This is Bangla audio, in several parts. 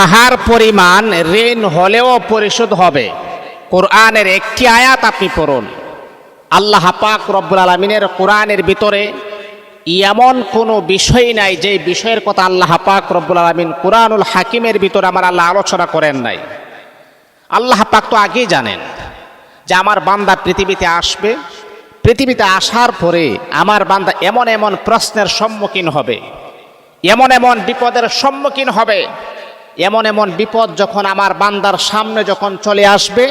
পাহাড় পরিমাণ ঋণ হলেও পরিশোধ হবে। কোরআনের একটি আয়াত আপনি পড়ুন। আল্লাহ পাক রব্বুল আলমিনের কোরআনের ভিতরে এমন কোনো বিষয় নাই যে বিষয়ের কথা আল্লাহ পাক রব্বুল আলমিন কোরআনুল হাকিমের ভিতরে আমার আল্লাহ আলোচনা করেন নাই। আল্লাহ পাক তো আগেই জানেন যে আমার বান্দা পৃথিবীতে আসবে। পৃথিবীতে আসার পরে আমার বান্দা এমন এমন প্রশ্নের সম্মুখীন হবে, এমন এমন বিপদের সম্মুখীন হবে এমন এমন বিপদ যখন আমার বান্দার সামনে যখন চলে আসবে,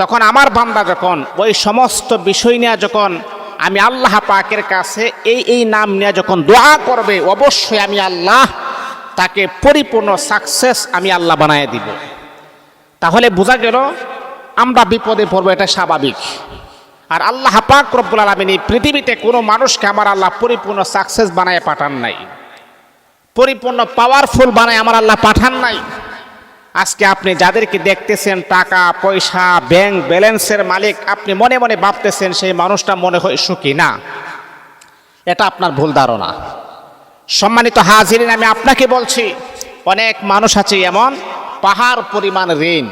তখন আমার বান্দা যখন ওই সমস্ত বিষয় নিয়ে যখন আমি আল্লাহ পাকের কাছে এই এই নাম নিয়ে যখন দোয়া করবে, অবশ্যই আমি আল্লাহ তাকে পরিপূর্ণ সাকসেস আমি আল্লাহ বানায় দিব। তাহলে বোঝা গেল, আমরা বিপদে পড়ব, এটা স্বাভাবিক। আর আল্লাহ পাক রব্বুল আলমিন পৃথিবীতে কোনো মানুষকে আমার আল্লাহ পরিপূর্ণ সাকসেস বানায় পাঠান নাই। পরিপূর্ণ পাওয়ারফুল বানায় আমার আল্লাহ পাঠান নাই। আজকে আপনি যাদেরকে দেখতেছেন, টাকা, পয়সা ব্যাংক ব্যালেন্সের মালিক, আপনি মনে মনে ভাবতেছেন সেই মানুষটা মনে হয় সুখী। না, এটা আপনার ভুল ধারণা। সম্মানিত হাজিরিন, আমি আপনাকে বলছি, অনেক মানুষ আছে এমন, পাহাড় পরিমাণ ঋণ,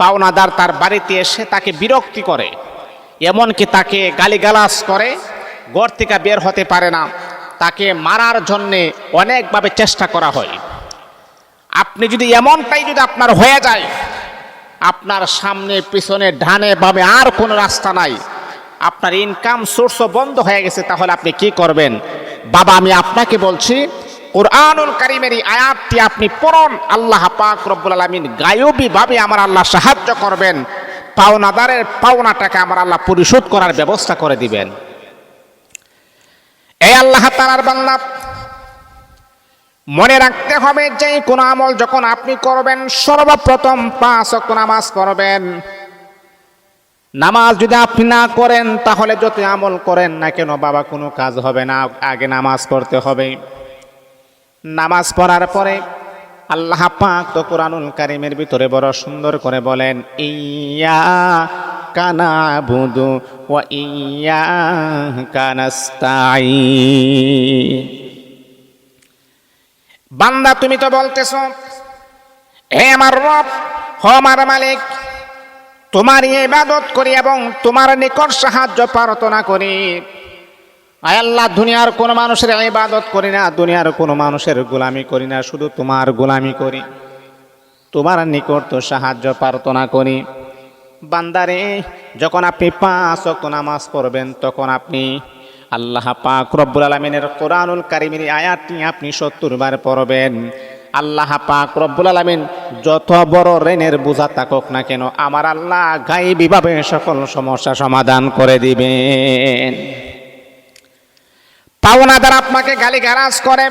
পাওনাদার তার বাড়িতে এসে তাকে বিরক্তি করে, এমনকি তাকে গালিগালাজ করে, ঘর থেকে বের হতে পারে না। তাকে মারার জন্যে অনেকভাবে চেষ্টা করা হয়। আপনি যদি এমনটাই যদি আপনার হয়ে যায়, আপনার সামনে, পিছনে, ডানে, বামে আর কোনো রাস্তা নাই, আপনার ইনকাম সোর্সও বন্ধ হয়ে গেছে, তাহলে আপনি কি করবেন? বাবা, আমি আপনাকে বলছি, কোরআনুল কারিমের এই আয়াতটি আপনি পড়ুন, আল্লাহ পাক রব্বুল আলমিন গায়বীভাবে আমার আল্লাহ সাহায্য করবেন, পাওনাদারের পাওনাটাকে আমার আল্লাহ পরিশোধ করার ব্যবস্থা করে দিবেন। এই আল্লাহ তালার বাংলা মনে রাখতে হবে যে কোন আমল যখন আপনি করবেন, সর্বপ্রথম পাঁচ অক্ট নামাজ পড়বেন। নামাজ যদি আপনি না করেন, তাহলে যত আমল করেন না কেন বাবা, কোনো কাজ হবে না, আগে নামাজ পড়তে হবে। নামাজ পড়ার পরে আল্লাহ পাক তো কোরআনুল কারিমের ভিতরে বড় সুন্দর করে বলেন, ইয়া কানা বুধু ও ইয়া কানাস্তাই বান্দা, তুমি তো বলতেছ, হে আমার রব, হ আমার মালিক তোমার ইবাদত করি এবং তোমার নিকট সাহায্য প্রার্থনা করি। আয় আল্লাহ, দুনিয়ার কোন মানুষের ইবাদত করি না, দুনিয়ার কোন মানুষের গোলামি করি না, শুধু তোমার গোলামি করি। তোমার নিকট তো সাহায্য প্রার্থনা করি। বান্দারে, যখন আপনি পাঁচ অক্ত নামাজ পড়বেন, তখন আপনি আল্লাহ পাক রব্বুল আলমিনের কোরআনুল কারিমের আয়াতটি আপনি সত্তর বার পড়বেন। আল্লাহ পাক রব্বুল আলমিন যত বড় রেনের বোঝা থাকুক না কেন, আমার আল্লাহ গাইবীভাবে সকল সমস্যা সমাধান করে দিবেন। পাওনাদার আপনাকে গালি গালাজ করে।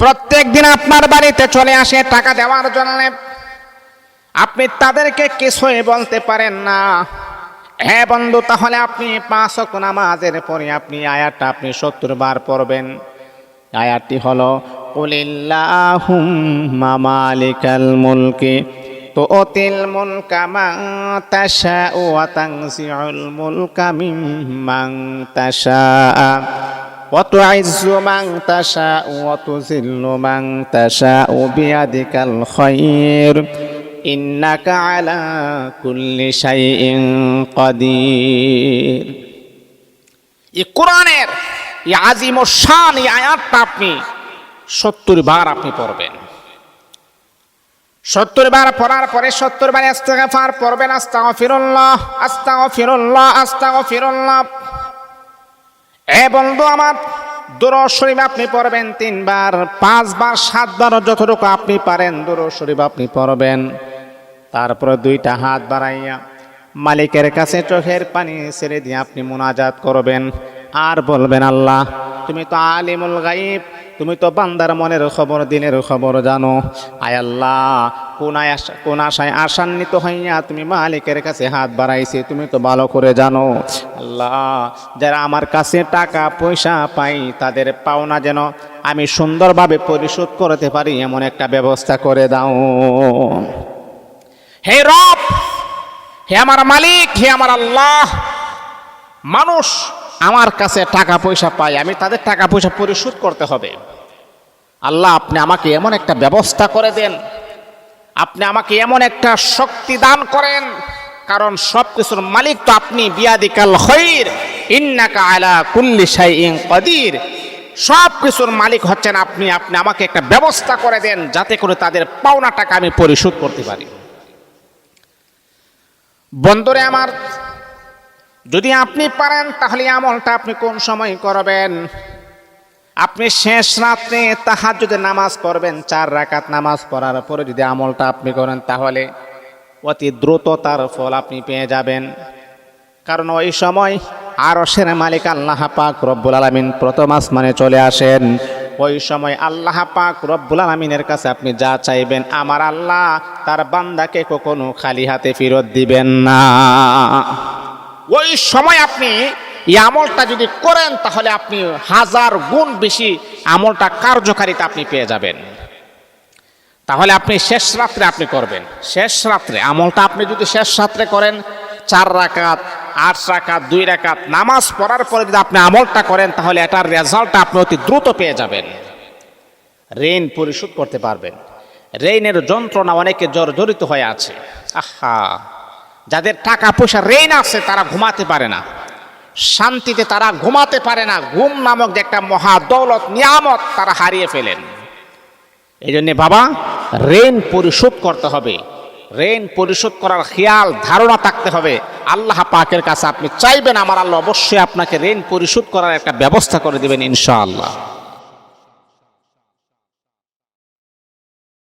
প্রত্যেক দিন আপনার বাড়িতে চলে আসে টাকা দেওয়ার জন্য। আপনি তাদেরকে কিছুই বলতে পারেন না। হ্যাঁ বন্ধু, তাহলে আপনি পাঁচ নামাজের পরে আপনি আয়াতটা আপনি সত্তর বার পড়বেন। আয়াতটি হলো কুলিল্লাহুম্মা মালিকাল মুলকি তুতিল মুলকা মান তাশাউ ওয়া তানজিউল মুলকা মিম্মান তাশাআ ওয়া তুইজ্জু মান তাশাউ ওয়া তুযিল্লু মান বিয়াদিকাল খায়র ইন্নাকা আলা কুল্লি শাইইন কাদির। কোরআনের, এই আজিম ও শান আয়াতটা আপনি সত্তর বার আপনি পড়বেন। সত্তর বার পড়ার পরে সত্তর বার আস্তাগফার পড়বেন, আস্তাগফিরুল্লাহ আস্তাগফিরুল্লাহ আস্তাগফিরুল্লাহ। এ বন্ধু আমার, দুরূদ শরীফ আপনি পড়বেন তিনবার, পাঁচবার, সাতবার যতটুকু আপনি পারেন দুরূদ শরীফ আপনি পড়বেন। তারপরে দুইটা হাত বাড়াইয়া মালিকের কাছে চোখের পানি ছেড়ে দিয়ে আপনি মোনাজাত করবেন। আর বলবেন, আল্লাহ, তুমি তো আলিমুল গাইব তুমি তো বান্দার মনের খবর, দিনের খবর জানো। আয় আল্লাহ, কোন কোন আশায় আশান্বিত হইয়া তুমি মালিকের কাছে হাত বাড়াইছে, তুমি তো ভালো করে জানো। আল্লাহ, যারা আমার কাছে টাকা, পয়সা পাই তাদের পাওনা যেন আমি সুন্দরভাবে পরিশোধ করতে পারি, এমন একটা ব্যবস্থা করে দাও। হে রব, হে আমার মালিক, হে আমার আল্লাহ, মানুষ আমার কাছে টাকা পয়সা পায়, আমি তাদের টাকা পয়সা পরিশোধ করতে হবে। আল্লাহ, আপনি আমাকে এমন একটা ব্যবস্থা করে দেন, আপনি আমাকে এমন একটা শক্তি দান করেন, কারণ সব কিছুর মালিক তো আপনি, বিয়াদিকাল খৈর, ইন্নাকা আলা কুল্লি শাইইন কদির। সব কিছুর মালিক হচ্ছেন আপনি আপনি আমাকে একটা ব্যবস্থা করে দেন, যাতে করে তাদের পাওনা টাকা আমি পরিশোধ করতে পারি। বন্ধুরে আমার, যদি আপনি পারেন, তাহলে আমলটা আপনি কোন সময় করবেন? আপনি শেষ রাত্রে তাহার যদি নামাজ পড়বেন, চার রাকাত নামাজ পড়ার পরে যদি আমলটা আপনি করেন, তাহলে অতি দ্রুত তার ফল আপনি পেয়ে যাবেন। কারণ ওই সময় আরশের মালিক আল্লাহ পাক রব্বুল আলমিন প্রথম আসমানে চলে আসেন। ওই সময় আল্লাহ পাক রব্বুল আলমিনের কাছে আপনি যা চাইবেন, আমার আল্লাহ তার বান্দাকে কখনো খালি হাতে ফেরত দিবেন না। ওই সময় আপনি এই আমলটা যদি করেন, তাহলে আপনি হাজার গুণ বেশি আমলটা কার্যকারিতা আপনি পেয়ে যাবেন। তাহলে আপনি শেষ রাত্রে আপনি করবেন। শেষ রাত্রে আমলটা আপনি যদি শেষ রাত্রে করেন, চার রাকাত আট রাকাত, দুই রাকাত নামাজ পড়ার পরে যদি আপনি আমলটা করেন, তাহলে এটার রেজাল্টটা আপনি অতি দ্রুত পেয়ে যাবেন। ঋণ পরিশোধ করতে পারবেন। ঋণের যন্ত্রণা অনেকে জর্জরিত হয়ে আছে। আহা! যাদের টাকা পয়সা ঋণ আছে, তারা ঘুমাতে পারে না। শান্তিতে তারা ঘুমাতে পারে না। ঘুম নামক যে একটা মহা দৌলত নিয়ামত তারা হারিয়ে ফেলেন। এই জন্যে বাবা, ঋণ পরিশোধ করতে হবে। ঋণ পরিশোধ করার খেয়াল, ধারণা থাকতে হবে। আল্লাহ পাকের কাছে আপনি চাইবেন, আমার আল্লাহ অবশ্যই আপনাকে ঋণ পরিশোধ করার একটা ব্যবস্থা করে দেবেন ইনশাআল্লাহ।